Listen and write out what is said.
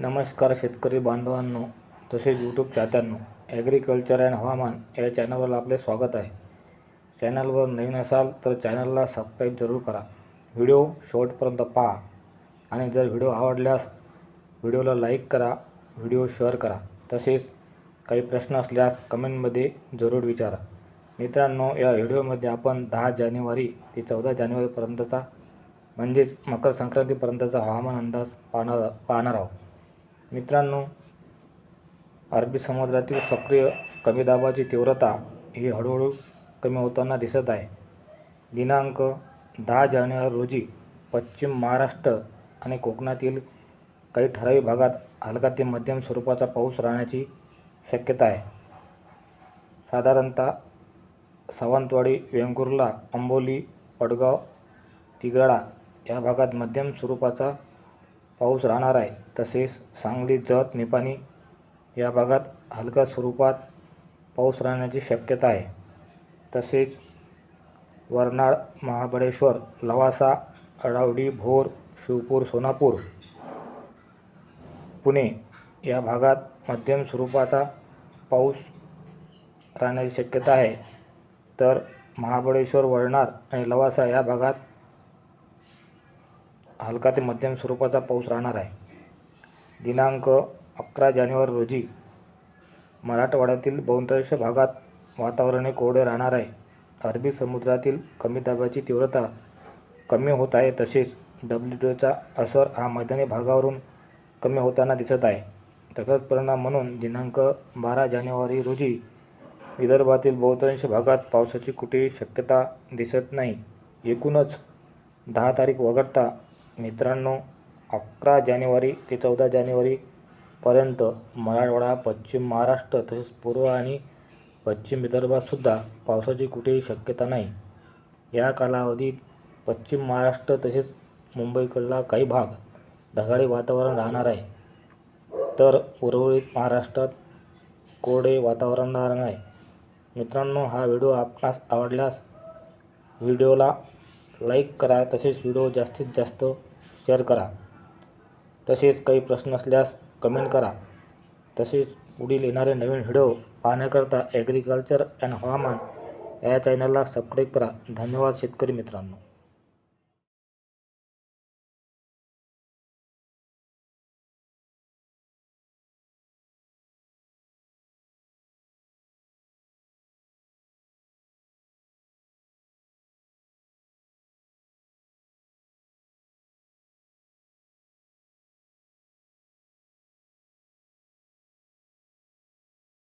नमस्कार शेतकरी बांधवांनो तसेच यूट्यूब चाहत्यांनो ॲग्रिकल्चर अँड हवामान या चॅनलवर आपले स्वागत आहे. चॅनलवर नवीन असाल तर चॅनलला सबस्क्राईब जरूर करा. व्हिडिओ शेवटपर्यंत पहा. आणि जर व्हिडिओ आवडल्यास व्हिडिओला लाईक करा व्हिडिओ शेअर करा. तसेच काही प्रश्न असल्यास कमेंटमध्ये जरूर विचारा. मित्रांनो या व्हिडिओमध्ये आपण दहा जानेवारी ते चौदा जानेवारीपर्यंतचा म्हणजेच मकर संक्रांतीपर्यंतचा हवामान अंदाज पाहणार पाहणार आहोत. मित्रांनो अरबी समुद्रातील सक्रिय कमी दाबाची तीव्रता ही हळूहळू कमी होताना दिसत आहे. दिनांक दहा जानेवारी रोजी पश्चिम महाराष्ट्र आणि कोकणातील काही ठराविक भागात हलका ते मध्यम स्वरूपाचा पाऊस राहण्याची शक्यता आहे. साधारणतः सावंतवाडी वेंगुर्ला अंबोली पडगाव तिगराळा या भागात मध्यम स्वरूपाचा पाऊस राहणार आहे. तसेच सांगली जत निपाणी या भागात हलक्या स्वरूपात पाऊस राहण्याची शक्यता आहे. तसेच वर्नाळ महाबळेश्वर लवासा अडावडी भोर शिवपूर सोनापूर पुणे या भागात मध्यम स्वरूपाचा पाऊस राहण्याची शक्यता आहे. तर महाबळेश्वर वळणार आणि लवासा या भागात हलका ते मध्यम स्वरूपाचा पाऊस राहणार आहे. दिनांक अकरा जानेवारी रोजी मराठवाड्यातील बहुतांश भागात वातावरण हे कोरडे राहणार आहे. अरबी समुद्रातील कमी दाबाची तीव्रता कमी होत आहे तसेच डब्ल्यू डीचा असर हा मैदानी भागावरून कमी होताना दिसत आहे. त्याचाच परिणाम म्हणून दिनांक बारा जानेवारी रोजी विदर्भातील बहुतांश भागात पावसाची कुठेही शक्यता दिसत नाही. एकूणच दहा तारीख वगळता मित्रांनो अकरा जानेवारी ते चौदा जानेवारीपर्यंत मराठवाडा पश्चिम महाराष्ट्र तसेच पूर्व आणि पश्चिम विदर्भातसुद्धा पावसाची कुठेही शक्यता नाही. या कालावधीत पश्चिम महाराष्ट्र तसेच मुंबईकडला काही भाग ढगाळी वातावरण राहणार आहे. तर उर्वरित महाराष्ट्रात कोरडे वातावरण राहणार आहे. मित्रांनो हा व्हिडिओ आपणास आवडल्यास व्हिडिओला लाईक करा तसेच व्हिडिओ जास्तीत जास्त शेअर करा. तसेच काही प्रश्न असल्यास कमेंट करा. तसेच पुढील येणारे नवीन व्हिडिओ पाहण्याकरता ॲग्रिकल्चर अँड हवामान या चॅनलला सबस्क्राईब करा. धन्यवाद शेतकरी मित्रांनो.